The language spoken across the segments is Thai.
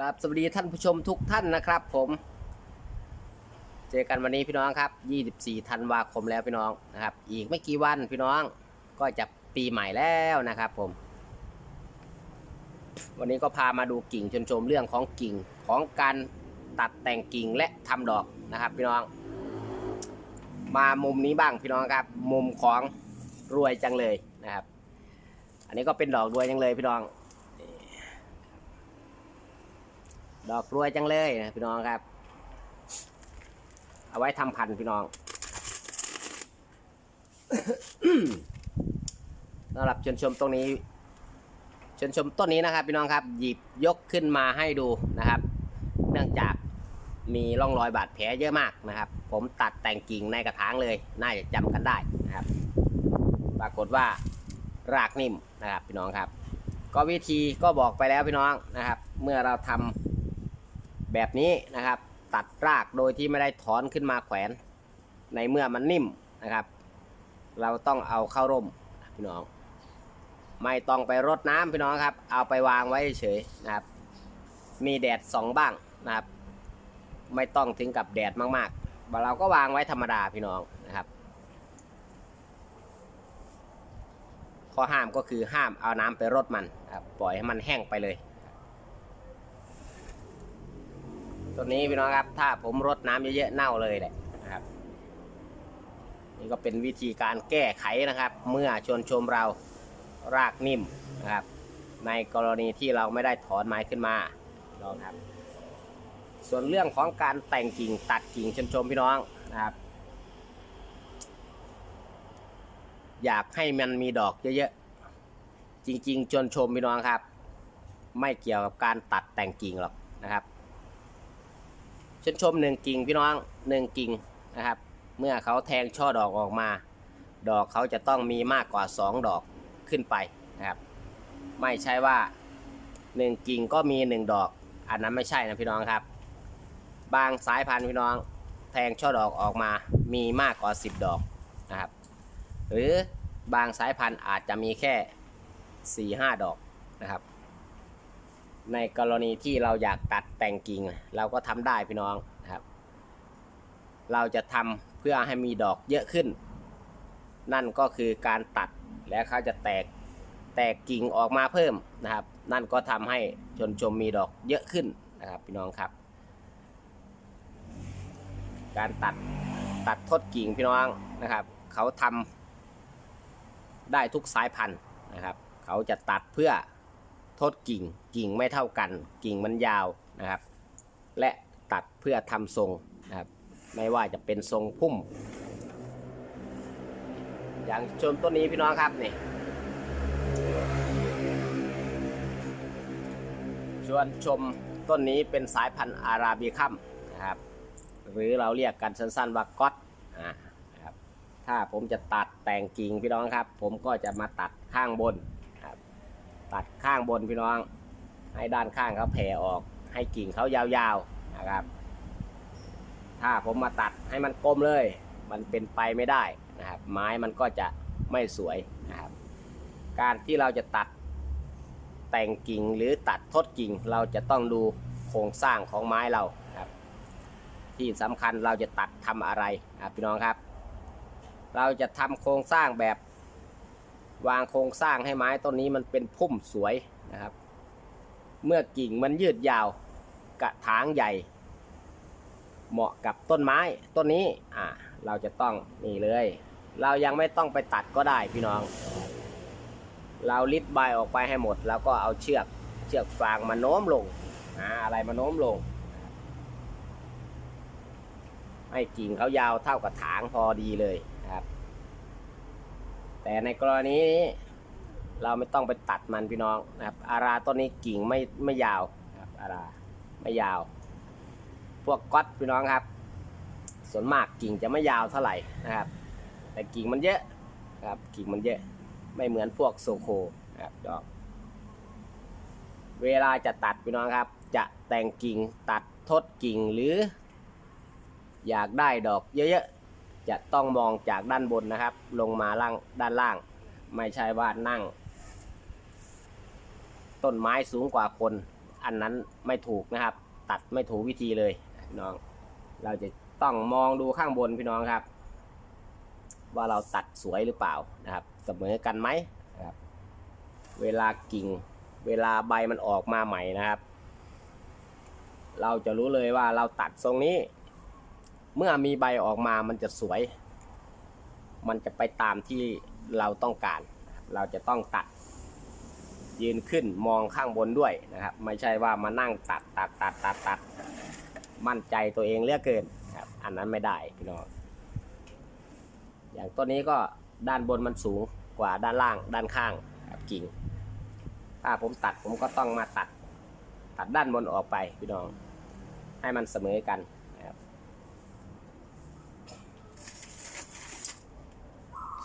ครับสวัสดีท่านผู้ชมทุกท่านนะครับผม เจอกันวันนี้พี่น้องครับ 24 ธันวาคมแล้วพี่น้องนะครับ อีกไม่กี่วันพี่น้องก็จะปีใหม่แล้วนะครับผม วันนี้ก็พามาดูกิ่งชนชมเรื่องของกิ่งของการตัดแต่งกิ่งและทำดอกนะครับพี่น้อง มามุมนี้บ้างพี่น้องครับ มุมของรวยจังเลยนะครับ อันนี้ก็เป็นดอกรวยจังเลยพี่น้อง ดอกรวยจังเลยนะพี่น้องครับ เอาไว้ทำพันธุ์พี่น้องสำหรับชนชมตรงนี้ชนชมต้นนี้นะครับ พี่น้องครับ หยิบยกขึ้นมาให้ดูนะครับ เนื่องจากมีร่องรอยบาดแผลเยอะมากนะครับ ผมตัดแต่งกิ่งในกระถางเลย น่าจะจำกันได้นะครับ ปรากฏว่ารากนิ่มนะครับ พี่น้องครับ ก็วิธีก็บอกไปแล้วพี่น้องนะครับ เมื่อเราทำ แบบนี้นะครับ ตัดรากโดยที่ไม่ได้ถอนขึ้นมาแขวน ในเมื่อมันนิ่มนะครับ เราต้องเอาเข้าร่มพี่น้อง ไม่ต้องไปรดน้ำพี่น้องครับ เอาไปวางไว้เฉยนะครับ มีแดดสองบ้างนะครับ ไม่ต้องถึงกับแดดมากๆเราก็วางไว้ธรรมดาพี่น้องนะครับข้อห้ามก็คือห้ามเอาน้ำไปรดมันครับปล่อยให้มันแห้งไปเลย ตัวนี้พี่น้องครับ ถ้าผมรดน้ำเยอะๆเน่าเลยแหละนะครับ นี่ก็เป็นวิธีการแก้ไขนะครับ เมื่อชวนชมเรารากนิ่มนะครับ ในกรณีที่เราไม่ได้ถอนไม้ขึ้นมาลองครับ ส่วนเรื่องของการแต่งกิ่งตัดกิ่งชมชมพี่น้องนะครับ อยากให้มันมีดอกเยอะๆจริง ๆ ชวนชมพี่น้องครับ ไม่เกี่ยวกับการตัดแต่งกิ่งหรอกนะครับ ชวนชมหนึ่งกิ่งพี่น้องหนึ่งกิ่งนะครับ เมื่อเขาแทงช่อดอกออกมา ดอกเขาจะต้องมีมากกว่า 2 ดอกขึ้นไปนะครับ ไม่ใช่ว่า 1 กิ่งก็มี 1 ดอก อันนั้นไม่ใช่นะพี่น้องครับ บางสายพันธุ์พี่น้องแทงช่อดอกออกมา มีมากกว่า 10 ดอกนะครับ หรือบางสายพันธุ์อาจจะมีแค่4 5 ดอกนะครับ ในกรณีที่เราอยากตัดแต่งกิ่ง เราก็ทำได้พี่น้องนะครับ เราจะทำเพื่อให้มีดอกเยอะขึ้น นั่นก็คือการตัดและเขาจะแตกแตกกิ่งออกมาเพิ่มนะครับ นั่นก็ทำให้ชนชมมีดอกเยอะขึ้นนะครับพี่น้องครับ การตัดตัดทดกิ่งพี่น้องนะครับ เขาทำได้ทุกสายพันธุ์นะครับ เขาจะตัดเพื่อ ทดกิ่งกิ่งไม่เท่ากัน กิ่งมันยาวนะครับ และตัดเพื่อทำทรงนะครับ ไม่ว่าจะเป็นทรงพุ่ม อย่างชมต้นนี้พี่น้องครับนี่ชวนชมต้นนี้เป็นสายพันธุ์อาราบิคัมนะครับ หรือเราเรียกกันสั้นๆว่าก๊อตนะครับถ้าผมจะตัดแต่งกิ่งพี่น้องครับ ผมก็จะมาตัดข้างบน ตัดข้างบนพี่น้อง ให้ด้านข้างเขาแผ่ออก ให้กิ่งเขายาวๆนะครับ ถ้าผมมาตัดให้มันกลมเลย มันเป็นไปไม่ได้นะครับ ไม้มันก็จะไม่สวยนะครับ การที่เราจะตัดแต่งกิ่งหรือตัดทดกิ่งเราจะต้องดูโครงสร้างของไม้เรานะครับ ที่สำคัญเราจะตัดทำอะไรนะครับพี่น้องครับ เราจะทำโครงสร้างแบบ วางโครงสร้างให้ไม้ต้นนี้มันเป็นพุ่มสวยนะครับ เมื่อกิ่งมันยืดยาวกระถางใหญ่ เหมาะกับต้นไม้ต้นนี้อ่าเราจะต้องนี่เลย เรายังไม่ต้องไปตัดก็ได้พี่น้อง เราลิดใบออกไปให้หมด แล้วก็เอาเชือกเชือกฟางมาโน้มลงอ่าอะไรมาโน้มลงให้กิ่งเขายาวเท่ากับถางพอดีเลย แต่ในกรณีนี้เราไม่ต้องไปตัดมันพี่น้องนะครับ อาราต้นนี้กิ่งไม่ไม่ยาวนะครับอาราไม่ยาว พวกก๊อตพี่น้องครับ ส่วนมากกิ่งจะไม่ยาวเท่าไหร่นะครับ แต่กิ่งมันเยอะนะครับกิ่งมันเยอะไม่เหมือนพวกโซโคนะครับดอกเวลาจะตัดพี่น้องครับ จะแต่งกิ่งตัดทดกิ่งหรือ อยากได้ดอกเยอะๆ จะต้องมองจากด้านบนนะครับ ลงมาล่างด้านล่าง ไม่ใช่ว่านั่ง ต้นไม้สูงกว่าคน อันนั้นไม่ถูกนะครับ ตัดไม่ถูกวิธีเลยน้อง เราจะต้องมองดูข้างบนพี่น้องครับ ว่าเราตัดสวยหรือเปล่านะครับ เสมอกันไหมนะครับ เวลากิ่ง เวลาใบมันออกมาใหม่นะครับ เราจะรู้เลยว่าเราตัดทรงนี้ เมื่อมีใบออกมามันจะสวย มันจะไปตามที่เราต้องการ เราจะต้องตัด ยืนขึ้นมองข้างบนด้วยนะครับ ไม่ใช่ว่ามานั่งตัดตัดตัดตัดตัดมั่นใจตัวเองเลือกเกินครับ อันนั้นไม่ได้พี่น้องอย่างต้นนี้ก็ด้านบนมันสูงกว่าด้านล่าง ด้านข้างครับกิ่ง ถ้าผมตัดผมก็ต้องมาตัด ตัดด้านบนออกไปพี่น้อง ให้มันเสมอกันนะครับ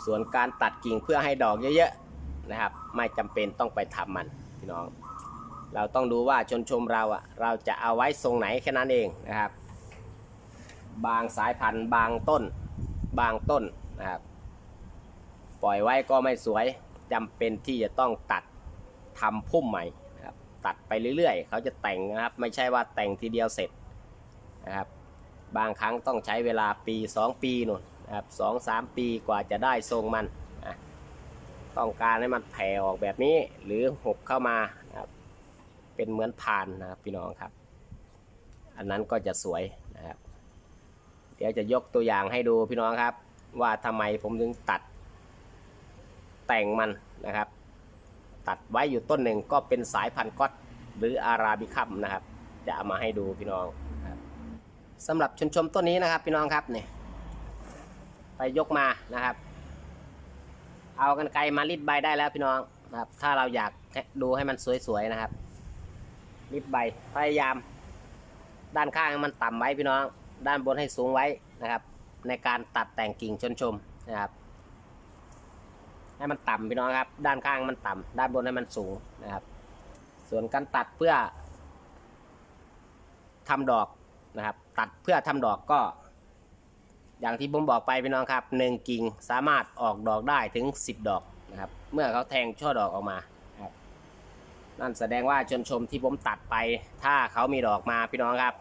ส่วนการตัดกิ่งเพื่อให้ดอกเยอะๆนะครับ ไม่จำเป็นต้องไปทำมันพี่น้อง เราต้องดูว่าชนชมเราอะเราจะเอาไว้ทรงไหนแค่นั้นเองนะครับ บางสายพันธุ์บางต้น บางต้นนะครับ ปล่อยไว้ก็ไม่สวยจำเป็นที่จะต้องตัดทำพุ่มใหม่นะครับตัดไปเรื่อยๆ เขาจะแต่งนะครับ ไม่ใช่ว่าแต่งทีเดียวเสร็จนะครับ บางครั้งต้องใช้เวลาปี 2 ปีนู่น นะครับสองสามปีกว่าจะได้ทรงมันนะต้องการให้มันแผ่ออกแบบนี้ หรือหบเข้ามานะครับเป็นเหมือนพานนะครับพี่น้องครับ อันนั้นก็จะสวยนะครับ เดี๋ยวจะยกตัวอย่างให้ดูพี่น้องครับ ว่าทำไมผมถึงตัด แต่งมันนะครับ ตัดไว้อยู่ต้นหนึ่งก็เป็นสายพันธุ์ก๊อตหรืออาราบิคัมนะครับ จะเอามาให้ดูพี่น้องสำหรับชนชมต้นนี้นะครับพี่น้องครับเนี่ย ไปยกมานะครับ เอากันไกลมาลิดใบได้แล้วพี่น้องนะครับ ถ้าเราอยากดูให้มันสวยๆนะครับลิดใบพยายาม ด้านข้างให้มันต่ำไว้พี่น้อง ด้านบนให้สูงไว้นะครับ ในการตัดแต่งกิ่งชนชมนะครับ ให้มันต่ำพี่น้องครับ ด้านข้างมันต่ำด้านบนให้มันสูงนะครับ ส่วนการตัดเพื่อทำดอกนะครับ ตัดเพื่อทำดอกก็ อย่างที่ผมบอกไปพี่น้องครับหนึ่งกิ่งสามารถออกดอกได้ถึง 10 ดอกนะครับ เมื่อเขาแทงช่อดอกออกมาครับนั่นแสดงว่าชนชมที่ผมตัดไป ถ้าเขามีดอกมาพี่น้องครับ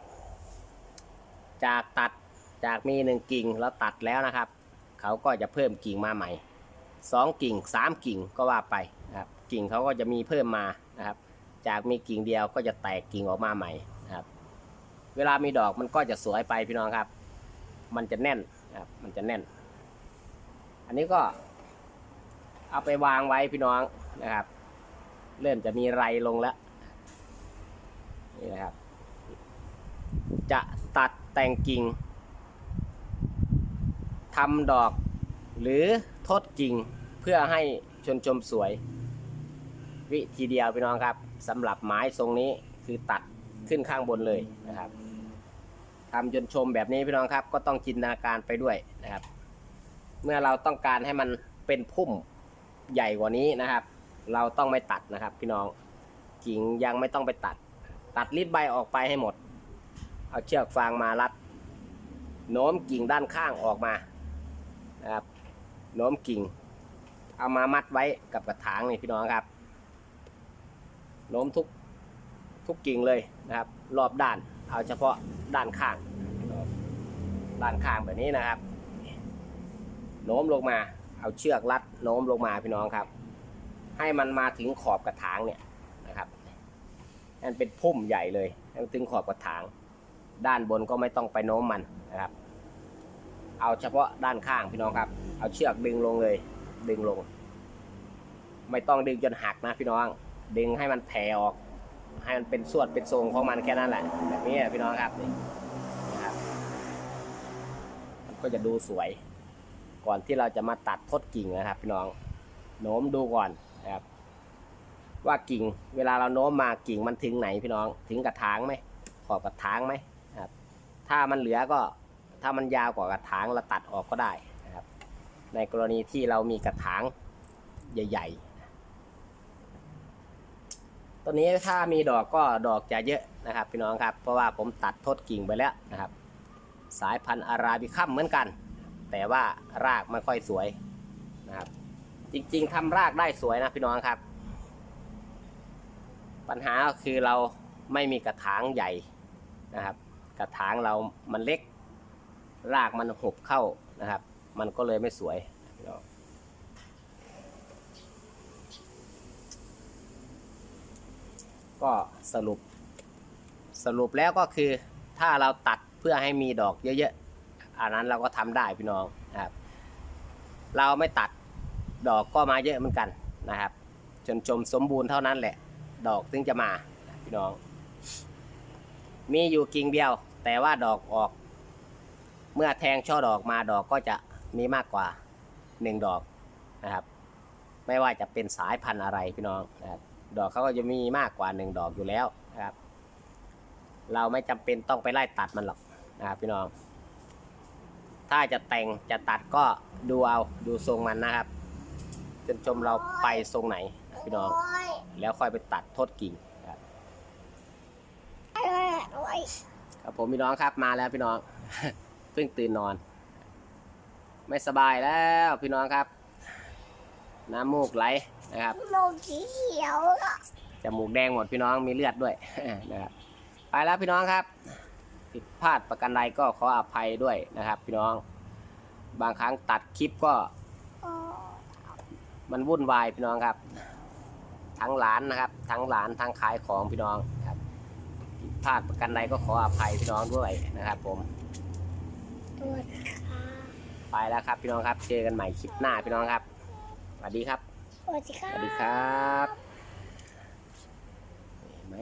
จากตัดจากมีหนึ่งกิ่งแล้วตัดแล้วนะครับ เขาก็จะเพิ่มกิ่งมาใหม่สองกิ่งสามกิ่งก็ว่าไปนะครับ กิ่งเขาก็จะมีเพิ่มมานะครับ จากมีกิ่งเดียวก็จะแตกกิ่งออกมาใหม่นะครับ เวลามีดอกมันก็จะสวยไปพี่น้องครับ มันจะแน่นนะครับมันจะแน่น อันนี้ก็ เอาไปวางไว้พี่น้องนะครับ เริ่มจะมีไรลงแล้วนี่นะครับ จะตัดแต่งกิ่งทำดอกหรือทดกิ่งเพื่อให้ชนชมสวย วิธีเดียวพี่น้องครับสำหรับไม้ทรงนี้คือตัดขึ้นข้างบนเลยนะครับ ทำจนชมแบบนี้พี่น้องครับ ก็ต้องจินตนาการไปด้วยนะครับ เมื่อเราต้องการให้มันเป็นพุ่มใหญ่กว่านี้นะครับ เราต้องไม่ตัดนะครับ พี่น้องกิ่งยังไม่ต้องไปตัด ตัดริดใบออกไปให้หมด เอาเชือกฟางมารัดโน้มกิ่งด้านข้างออกมานะครับโน้มกิ่ง เอามามัดไว้กับกระถางนี่พี่น้องครับโน้มทุกทุกกิ่งเลยนะครับ รอบด้าน เอาเฉพาะด้านข้าง ด้านข้างแบบนี้นะครับ โน้มลงมา เอาเชือกรัดโน้มลงมาพี่น้องครับ ให้มันมาถึงขอบกระถางเนี่ยนะครับให้มันเป็นพุ่มใหญ่เลยให้มันถึงขอบกระถาง ด้านบนก็ไม่ต้องไปโน้มมันนะครับ เอาเฉพาะด้านข้างพี่น้องครับ เอาเชือกดึงลงเลย ดึงลง ไม่ต้องดึงจนหักนะพี่น้อง ดึงให้มันแผ่ออก ให้มันเป็นส่วนเป็นทรงของมันแค่นั้นแหละ แบบนี้พี่น้องครับนี่นะครับมันก็จะดูสวย ก่อนที่เราจะมาตัดทดกิ่งนะครับ พี่น้องโน้มดูก่อนนะครับ ว่ากิ่ง เวลาเราโน้มมากิ่งมันถึงไหนพี่น้องถึงกระถางไหมขอบกระถางไหมครับ ถ้ามันเหลือก็ถ้ามันยาวกว่ากระถางเราตัดออกก็ได้นะครับ ในกรณีที่เรามีกระถางใหญ่ ๆ ต้นนี้ถ้ามีดอกก็ดอกจะเยอะนะครับพี่น้องครับ เพราะว่าผมตัดทดกิ่งไปแล้วนะครับ สายพันธุ์อาราบิคัมเหมือนกัน แต่ว่ารากไม่ค่อยสวยนะครับ จริงๆทำรากได้สวยนะพี่น้องครับ ปัญหาคือเราไม่มีกระถางใหญ่นะครับ กระถางเรามันเล็ก รากมันหบเข้านะครับ มันก็เลยไม่สวยพี่น้อง ก็สรุป สรุปแล้วก็คือถ้าเราตัดเพื่อให้มีดอกเยอะๆอันนั้นเราก็ทำได้พี่น้องครับ เราไม่ตัดดอกก็มาเยอะเหมือนกันนะครับ จนชมสมบูรณ์เท่านั้นแหละ ดอกถึงจะมาพี่น้อง มีอยู่กิ่งเดียว แต่ว่าดอกออก เมื่อแทงช่อดอกมาดอกก็จะมีมากกว่าหนึ่งดอกนะครับ ไม่ว่าจะเป็นสายพันธุ์อะไรพี่น้องนะครับ ดอกเขาก็จะมีมากกว่าหนึ่งดอกอยู่แล้วนะครับ เราไม่จำเป็นต้องไปไล่ตัดมันหรอกนะครับพี่น้อง ถ้าจะแต่งจะตัดก็ดูเอาดูทรงมันนะครับจนชมเราไปทรงไหนพี่น้อง แล้วค่อยไปตัดทษกิ่งครับครับผมพี่น้องครับมาแล้วพี่น้องเพิ่งตื่นนอน ไม่สบายแล้วพี่น้องครับ น้ำมูกไหล นะครับโลสีเขียวอะจมูกแดงหมดพี่น้องมีเลือดด้วย นะครับไปแล้วพี่น้องครับผิดพลาดประกันใดก็ขออภัยด้วยนะครับ พี่น้อง บางครั้งตัดคลิปก็อ๋อมันวุ่นวายพี่น้องครับ ทั้งหลานนะครับ ทั้งหลานทั้งขายของพี่น้องครับผิดพลาดประกันใดก็ขออภัยพี่น้องด้วยนะครับ ผมตัวขาไปแล้วครับพี่น้องครับ เจอกันใหม่คลิปหน้าพี่น้องครับสวัสดีครับ สวัสดีครับ สวัสดีครับเห็นไหม